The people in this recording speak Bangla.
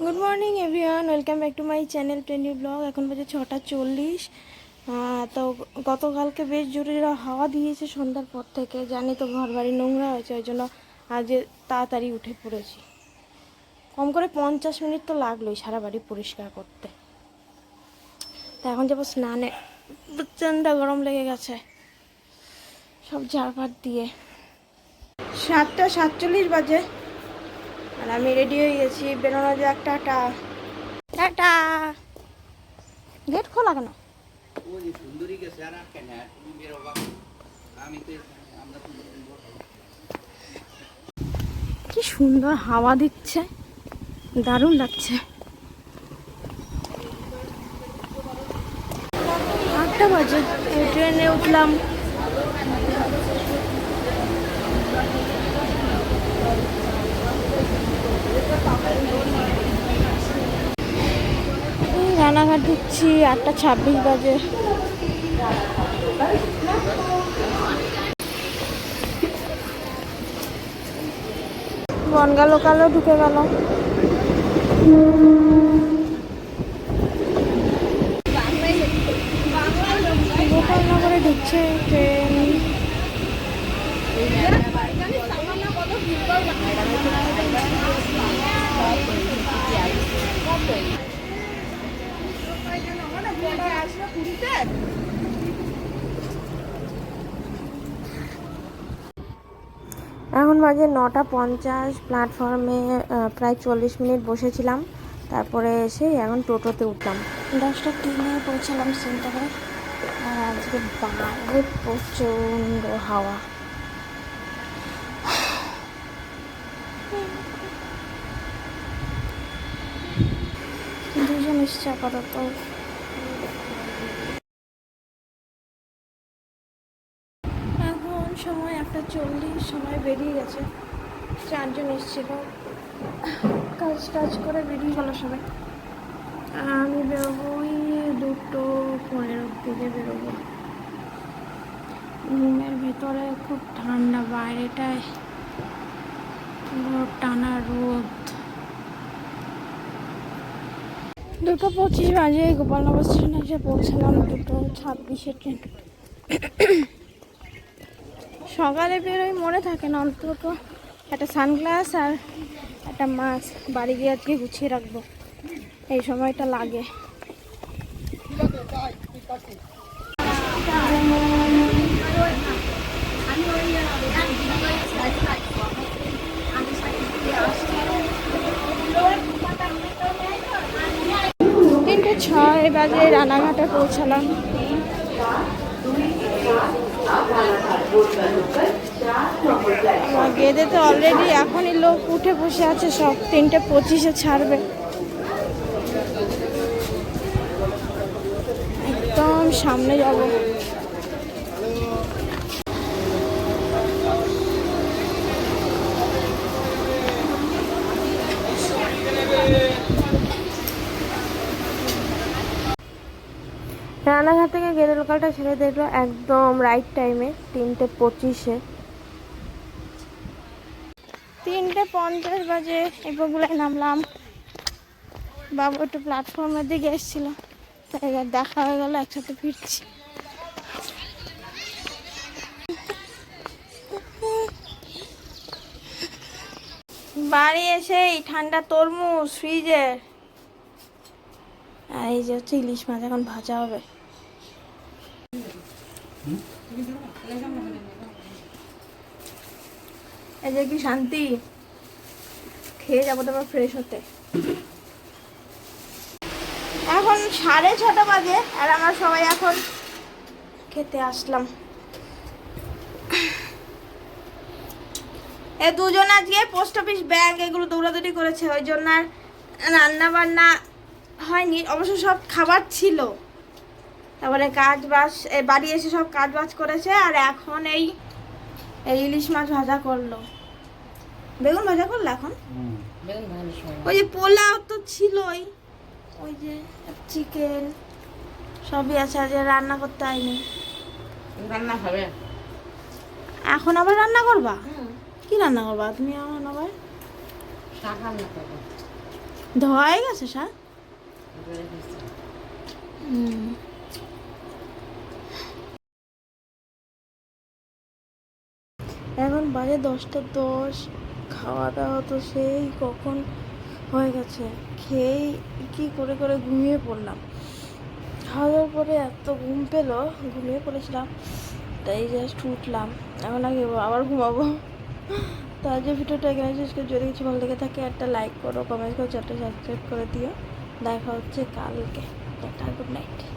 Good morning everyone welcome back to my channel twenty vlog এখন বাজে ছটা চল্লিশ। তো গতকালকে বেশ জোরে হাওয়া দিয়েছে সন্ধ্যার পর থেকে। জানি তো ঘর বাড়ি নোংরা হয়েছে, ওই জন্য আজ তাড়াতাড়ি উঠে পড়েছি। কম করে পঞ্চাশ মিনিট তো লাগলোই সারা বাড়ি পরিষ্কার করতে। তা এখন যাব স্নানে। প্রচণ্ড গরম লেগে গেছে। সব ঝাড়ফাট দিয়ে। সাতটা সাতচল্লিশ বাজে। আর আমি রেডি হয়ে গেছি। বেরোনো যাক টাটা। টাটা। গেট খোলা কেন। কি সুন্দর হাওয়া দিচ্ছে। দারুণ লাগছে। আটটা বাজে ট্রেনে উঠলাম। রানাঘাট ঢুকছি আটটা ছাব্বিশ বাজে। বনগা লোকালও ঢুকে গেল। গোপালনগরে ঢুকছে ট্রেন। এখন বাজে নটা পঞ্চাশ প্ল্যাটফর্মে প্রায় চল্লিশ মিনিট বসেছিলাম। তারপরে এসে এখন টোটোতে উঠলাম। দশটা তিনে পৌঁছালাম সেন্টারে। আর আজকে বাইরে প্রচণ্ড হাওয়া। এসছে আপাতত। এখন সময় একটা চল্লিশ, সময় বেরিয়ে গেছে। চারজন এসেছিল। কাজ টাজ করে বেরিয়ে গেল সবাই। আমি বেরোবো ওই দুটো পনেরোর দিকে বেরোবো। রুমের ভেতরে খুব ঠান্ডা, বাইরেটায় টানা রোদ। দুটো পঁচিশ বাজে গোপালনগর স্টেশনে এসে পৌঁছালাম দুটো ছাব্বিশে ট্রেন সকালে বেরোই মনে থাকে না, অন্তত একটা সানগ্লাস আর একটা মাছ বাড়ি গিয়ে আজকে গুছিয়ে রাখব। এই সময়টা লাগে। তিনটে ছয় বাজে রানাঘাটে পৌঁছালাম। গেদে তো অলরেডি এখনই লোক উঠে বসে আছে, সব তিনটে পঁচিশে ছাড়বে। একদম সামনে যাব। রানাঘাট থেকে গেদে লোকালটা ছেড়ে দিল একদম রাইট টাইমে তিনটে পঁচিশে। তিনটে পঞ্চাশ বাজে এই নামলাম। বাবু একটু প্ল্যাটফর্মের দিকে এসেছিল। এবার দেখা হয়ে গেল, একসাথে ফিরছি। বাড়ি এসে এই ঠান্ডা তরমুজ ফ্রিজের আর এই যে হচ্ছে ইলিশ মাছ এখন ভাজা হবে। এই যে কি শান্তি? খেয়ে যাব তারপর ফ্রেশ হতে। এখন সাড়ে ছটা বাজে, আর আমরা সবাই এখন খেতে আসলাম। এ দুজন আজকে পোস্ট অফিস ব্যাংক এগুলো দৌড়াদৌড়ি করেছে, ওই জন্য আর রান্না বান্না হয়নি অবশ্য সব খাবার ছিল। তারপরে কাজ বাজ এ বাড়ি এসে সব কাজ বাজ করেছে আর এখন এই এই ইলিশ মাছ ভাজা করল। বেগুন ভাজা করল এখন? ওই যে পোলাও তো ছিলই ওই যে চিকেন সবই আছে আজ রান্না করতে হয়নি। রান্না হবে। এখন আবার রান্না করবা? কি রান্না করবা? তুমি এখন আবার শাক রান্না করব। ধোয়া হয়ে গেছে শাক? এখন বাজে দশটা দশ খাওয়া দাওয়া তো সেই কখন হয়ে গেছে। খেয়েই কি করে করে ঘুমিয়ে পড়লাম। খাওয়া দাওয়ার পরে এত ঘুম পেল, ঘুমিয়ে পড়েছিলাম, তাই জাস্ট উঠলাম। এখন আগে আবার ঘুমাবো। তো আজকে ভিডিওটা এখানে শেষ করে। যদি কিছু ভালো লেগে থাকে, একটা লাইক করো কমেন্ট করো, চ্যানেলটা সাবস্ক্রাইব করে দিও। দেখা হচ্ছে কালকে। Tata good night